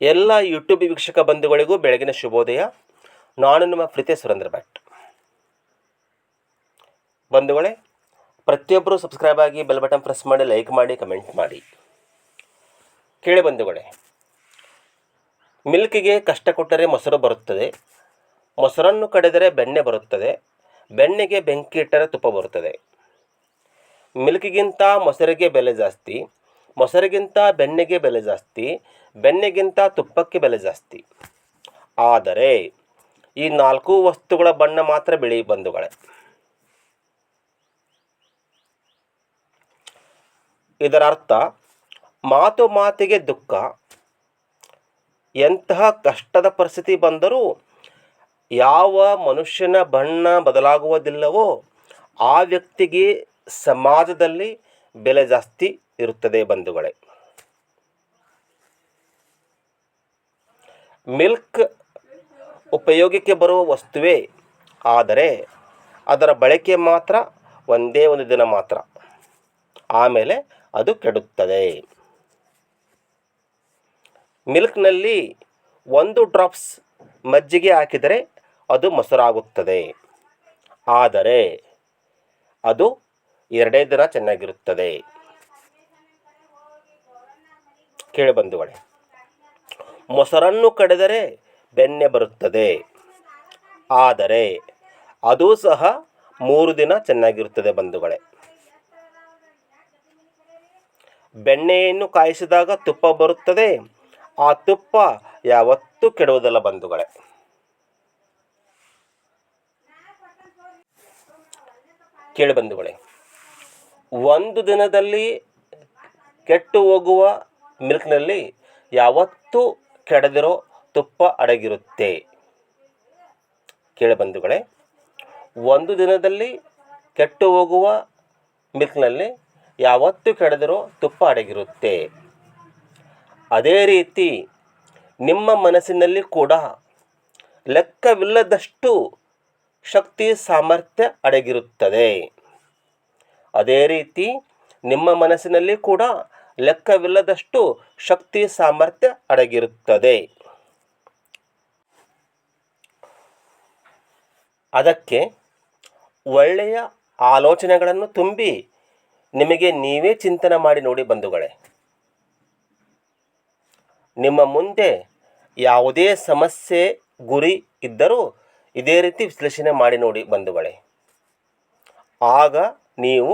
ಎಲ್ಲ ಯೂಟ್ಯೂಬ್ ವೀಕ್ಷಕ ಬಂಧುಗಳಿಗೂ ಬೆಳಗಿನ ಶುಭೋದಯ. ನಾನು ನಿಮ್ಮ ಪ್ರೀತಿಯ ಸುರೇಂದ್ರ ಭಟ್. ಬಂಧುಗಳೇ, ಪ್ರತಿಯೊಬ್ಬರು ಸಬ್ಸ್ಕ್ರೈಬ್ ಆಗಿ ಬೆಲ್ ಬಟನ್ ಪ್ರೆಸ್ ಮಾಡಿ ಲೈಕ್ ಮಾಡಿ ಕಮೆಂಟ್ ಮಾಡಿ. ಕೇಳಿ ಬಂಧುಗಳೇ, ಮಿಲ್ಕಿಗೆ ಕಷ್ಟ ಕೊಟ್ಟರೆ ಮೊಸರು ಬರುತ್ತದೆ. ಮೊಸರನ್ನು ಕಡಿದರೆ ಬೆಣ್ಣೆ ಬರುತ್ತದೆ. ಬೆಣ್ಣೆಗೆ ಬೆಂಕಿ ಇಟ್ಟರೆ ತುಪ್ಪ ಬರುತ್ತದೆ. ಮಿಲ್ಕಿಗಿಂತ ಮೊಸರಿಗೆ ಬೆಲೆ ಜಾಸ್ತಿ. ಮೊಸರಿಗಿಂತ ಬೆಣ್ಣೆಗೆ ಬೆಲೆ ಜಾಸ್ತಿ ಬೆಣ್ಣೆಗಿಂತ ತುಪ್ಪಕ್ಕೆ ಬೆಲೆ ಜಾಸ್ತಿ. ಆದರೆ, ಈ ನಾಲ್ಕು ವಸ್ತುಗಳ ಬಣ್ಣ ಮಾತ್ರ ಬಿಳಿ ಬಂಧುಗಳೇ. ಇದರ ಅರ್ಥ ಮಾತು ಮಾತಿಗೆ ದುಃಖ, ಎಂತಹ ಕಷ್ಟದ ಪರಿಸ್ಥಿತಿ ಬಂದರೂ ಯಾವ ಮನುಷ್ಯನ ಬಣ್ಣ ಬದಲಾಗುವುದಿಲ್ಲವೋ ಆ ವ್ಯಕ್ತಿಗೆ ಸಮಾಜದಲ್ಲಿ ಬೆಲೆ ಜಾಸ್ತಿ ಇರುತ್ತದೆ ಬಂಧುಗಳೇ. ಮಿಲ್ಕ್ ಉಪಯೋಗಕ್ಕೆ ಬರುವ ವಸ್ತುವೇ, ಆದರೆ ಅದರ ಬಳಕೆ ಮಾತ್ರ ಒಂದೇ ಒಂದು ದಿನ ಮಾತ್ರ. ಆಮೇಲೆ ಅದು ಕೆಡುತ್ತದೆ. ಮಿಲ್ಕ್ನಲ್ಲಿ ಒಂದು ಡ್ರಾಪ್ಸ್ ಮಜ್ಜಿಗೆ ಹಾಕಿದರೆ ಅದು ಮೊಸರಾಗುತ್ತದೆ. ಆದರೆ ಅದು ಎರಡೇ ದಿನ ಚೆನ್ನಾಗಿರುತ್ತದೆ. ಕೇಳಿ ಬಂಧುಗಳೇ, ಮೊಸರನ್ನು ಕಡೆದರೆ ಬೆಣ್ಣೆ ಬರುತ್ತದೆ. ಆದರೆ ಅದು ಸಹ ಮೂರು ದಿನ ಚೆನ್ನಾಗಿರುತ್ತದೆ ಬಂಧುಗಳೇ. ಬೆಣ್ಣೆಯನ್ನು ಕಾಯಿಸಿದಾಗ ತುಪ್ಪ ಬರುತ್ತದೆ. ಆ ತುಪ್ಪ ಯಾವತ್ತೂ ಕೆಡುವುದಲ್ಲ ಬಂಧುಗಳೇ. ಕೇಳಿ ಬಂಧುಗಳೇ ಒಂದು ದಿನದಲ್ಲಿ ಕೆಟ್ಟು ಹೋಗುವ ಮಿಲ್ಕ್ನಲ್ಲಿ ಯಾವತ್ತೂ ಕೆಡದಿರೋ ತುಪ್ಪ ಅಡಗಿರುತ್ತೆ? ಕೇಳಿ ಬಂಧುಗಳೇ, ಒಂದು ದಿನದಲ್ಲಿ ಕೆಟ್ಟು ಹೋಗುವ ಮಿಲ್ಕ್ನಲ್ಲಿ ಯಾವತ್ತೂ ಕೆಡದಿರೋ ತುಪ್ಪ ಅಡಗಿರುತ್ತೆ? ಅದೇ ರೀತಿ ನಿಮ್ಮ ಮನಸ್ಸಿನಲ್ಲಿ ಕೂಡ ಲೆಕ್ಕವಿಲ್ಲದಷ್ಟು ಶಕ್ತಿ ಸಾಮರ್ಥ್ಯ ಅಡಗಿರುತ್ತದೆ. ಅದೇ ರೀತಿ ನಿಮ್ಮ ಮನಸ್ಸಿನಲ್ಲಿ ಕೂಡ ಲೆಕ್ಕವಿಲ್ಲದಷ್ಟು ಶಕ್ತಿ, ಸಾಮರ್ಥ್ಯ ಅಡಗಿರುತ್ತದೆ. ಅದಕ್ಕೆ ಒಳ್ಳೆಯ ಆಲೋಚನೆಗಳನ್ನು ತುಂಬಿ ನಿಮಗೆ ನೀವೇ ಚಿಂತನೆ ಮಾಡಿ ನೋಡಿ ಬಂಧುಗಳೇ. ನಿಮ್ಮ ಮುಂದೆ ಯಾವುದೇ ಸಮಸ್ಯೆ, ಗುರಿ ಇದ್ದರೂ ಇದೇ ರೀತಿ ವಿಶ್ಲೇಷಣೆ ಮಾಡಿ ನೋಡಿ ಬಂಧುಗಳೇ. ಆಗ ನೀವು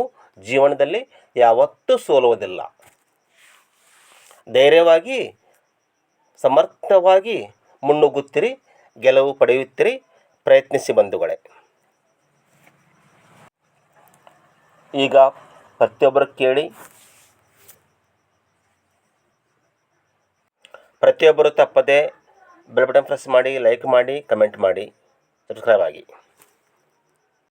ಜೀವನದಲ್ಲಿ ಯಾವತ್ತೂ ಸೋಲುವುದಿಲ್ಲ. ಧೈರ್ಯವಾಗಿ, ಸಮರ್ಥವಾಗಿ ಮುನ್ನುಗ್ಗುತ್ತಿರಿ, ಗೆಲುವು ಪಡೆಯುತ್ತಿರಿ, ಪ್ರಯತ್ನಿಸಿ ಬಂಧುಗಳೇ. ಈಗ ಪ್ರತಿಯೊಬ್ಬರು ಕೇಳಿ. ಪ್ರತಿಯೊಬ್ಬರು ತಪ್ಪದೆ ಬೆಲ್ ಬಟನ್ ಪ್ರೆಸ್ ಮಾಡಿ, ಲೈಕ್ ಮಾಡಿ, ಕಮೆಂಟ್ ಮಾಡಿ, ಸಬ್ಸ್ಕ್ರೈಬ್ ಆಗಿ.